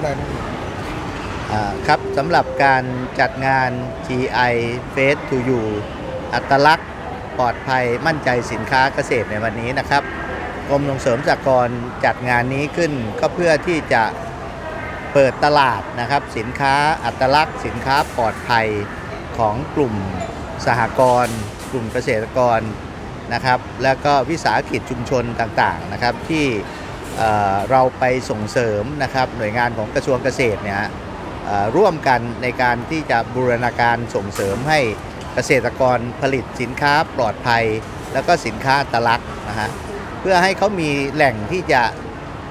คุณนายบ้างครับสำหรับการจัดงาน GI Face to You อัตลักษณ์ปลอดภัยมั่นใจสินค้าเกษตรในวันนี้นะครับกรมส่งเสริมสหกรณ์จัดงานนี้ขึ้นก็เพื่อที่จะเปิดตลาดนะครับสินค้าอัตลักษณ์ สินค้าปลอดภัยของกลุ่มสหกรณ์กลุ่มเกษตรกรนะครับ แล้วก็วิสาหกิจชุมชนต่างๆนะครับที่ เเราไปส่งเสริมนะครับหน่วยงานของกระทรวงเกษตรเนี่ยร่วมกันในการที่จะบูรณาการส่งเสริมให้เกษตรกรผลิตสินค้าปลอดภัย แล้วก็สินค้าตลักนะฮะเพื่อให้เขามีแหล่งที่จะ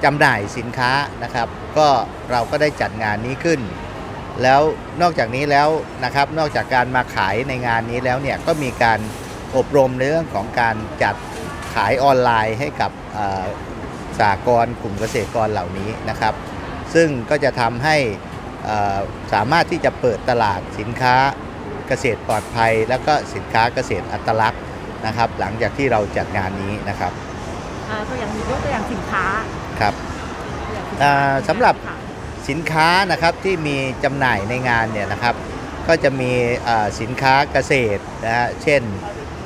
จำหน่ายสินค้านะครับ ก็เราก็ได้จัดงานนี้ขึ้น แล้วนอกจากนี้แล้วนะครับนอกจากการมาขายในงานนี้แล้วเนี่ยก็มีการอบรมในเรื่องของการจัดขายออนไลน์ให้กับ สากลกลุ่มเกษตรกรเหล่านี้นะครับ ซึ่งก็จะทำให้เอ่อสามารถที่จะเปิดตลาดสินค้าเกษตรปลอดภัย แล้วก็สินค้าเกษตรอัตลักษณ์นะครับ หลังจากที่เราจัดงานนี้นะครับอ่าตัวอย่างยกตัวอย่างสินค้าครับตัวอย่างสินอ่ค้าาสำหรับค่ะสินค้านะครับที่มีจำหน่ายในงานเนี่ยนะครับ ก็จะมีเอ่อสินค้าเกษตรนะฮะเช่น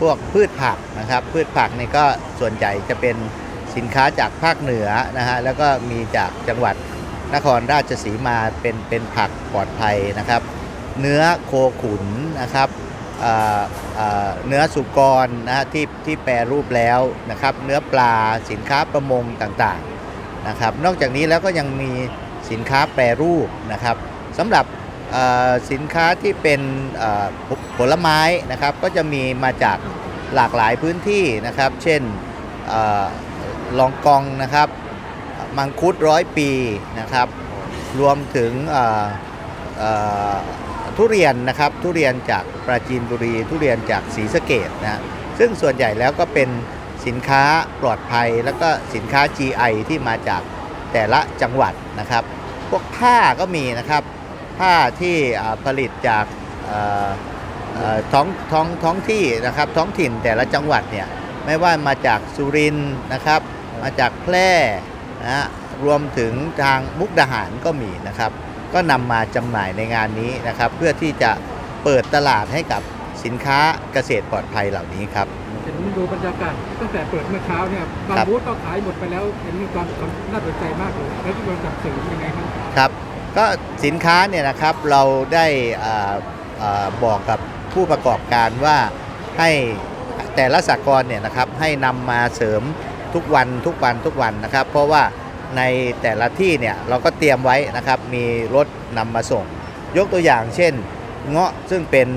พวกพืชผักนะครับ พืชผักนี่ก็ส่วนใหญ่จะเป็น สินค้าจากภาคเหนือนะฮะแล้วก็มีจากจังหวัดนครราชสีมาเป็นเป็นผักปลอดภัยนะครับ เนื้อโคขุนนะครับเนื้อสุกรนะฮะที่ที่แปรรูปแล้วนะครับ เนื้อปลาสินค้าประมงต่างๆนะครับ นอกจากนี้แล้วก็ยังมีสินค้าแปรรูปนะครับสำหรับสินค้าที่เป็นผลไม้นะครับ ก็จะมีมาจากหลากหลายพื้นที่นะครับ เช่น ลองกองนะครับ มังคุดร้อยปีนะครับ รวมถึงทุเรียนนะครับ ทุเรียนจากปราจีนบุรี ทุเรียนจากศรีสะเกดนะฮะซึ่งส่วนใหญ่แล้วก็เป็นสินค้าปลอดภัย แล้วก็สินค้า GI ที่มาจากแต่ละจังหวัดนะครับ พวกผ้าก็มีนะครับ ผ้าที่ผลิตจากท้องท้องท้องที่นะครับท้องถิ่นแต่ละจังหวัดเนี่ยไม่ว่ามาจากสุรินทร์นะครับ มาจากแพร่นะฮะรวมถึงทางมุกดาหารก็มีนะครับ ก็นำมาจำหน่ายในงานนี้นะครับ เพื่อที่จะเปิดตลาดให้กับสินค้าเกษตรปลอดภัยเหล่านี้ครับเห็นดูบรรยากาศตั้งแต่เปิดเมื่อเช้าเนี่ยบางครับบูธก็ขายหมดไปแล้วเห็นมีความน่าสนใจมากเลยแล้วที่เราจับสื่อยังไงครับครับ ก็สินค้าเนี่ยนะครับเราได้อ่าอ่าบอกกับผู้ประกอบการว่าให้แต่ละสากลเนี่ยนะครับให้นำมาเสริม ทุกวันทุกวันทุกวันนะครับ เพราะว่าในแต่ละที่เนี่ยเราก็เตรียมไว้นะครับ มีรถนำมาส่ง ยกตัวอย่างเช่น เงาะซึ่งเป็น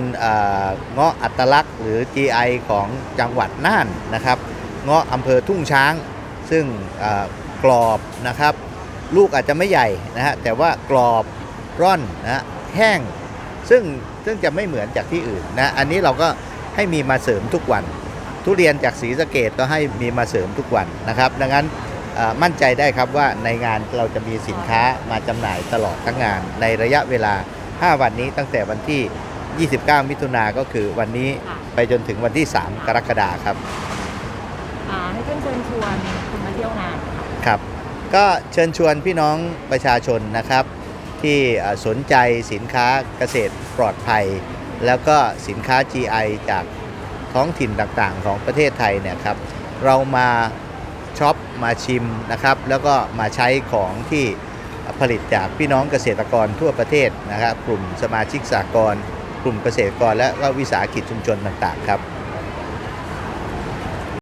เงาะอัตลักษณ์ หรือ GI ของจังหวัดน่านนะครับ เงาะอำเภอทุ่งช้าง ซึ่งกรอบนะครับ ลูกอาจจะไม่ใหญ่นะฮะแต่ว่ากรอบร่อนนะแห้งซึ่งซึ่งจะไม่เหมือนจากที่อื่นนะอันนี้เราก็ให้มีมาเสริมทุกวัน ทุเรียนจากศรีสะเกดก็ให้มีมาเสริมทุกวันนะครับ ดังนั้นเอ่อมั่นใจได้ครับว่าในงานเราจะมีสินค้ามาจำหน่ายตลอดทั้งงาน ในระยะเวลา 5 วันนี้ตั้งแต่วันที่ 29 มิถุนาก็คือวันนี้ค่ะไปจนถึงวันที่ 3 กรกฎาคมครับอ่าให้เพื่อนเชิญชวนคุณมาเที่ยวงานค่ะครับก็เชิญชวนพี่น้องประชาชนนะครับ ที่เอ่อสนใจสินค้าเกษตรปลอดภัย แล้วก็สินค้า GI จาก ท้องถิ่นต่างๆ ของประเทศไทยเนี่ยครับเรามาช็อปมาชิมนะครับแล้วก็มาใช้ของที่ผลิตจากพี่น้องเกษตรกรทั่วประเทศนะครับ กลุ่มสมาชิกสากลกลุ่มเกษตรกรและก็วิสาหกิจชุมชนต่างๆครับ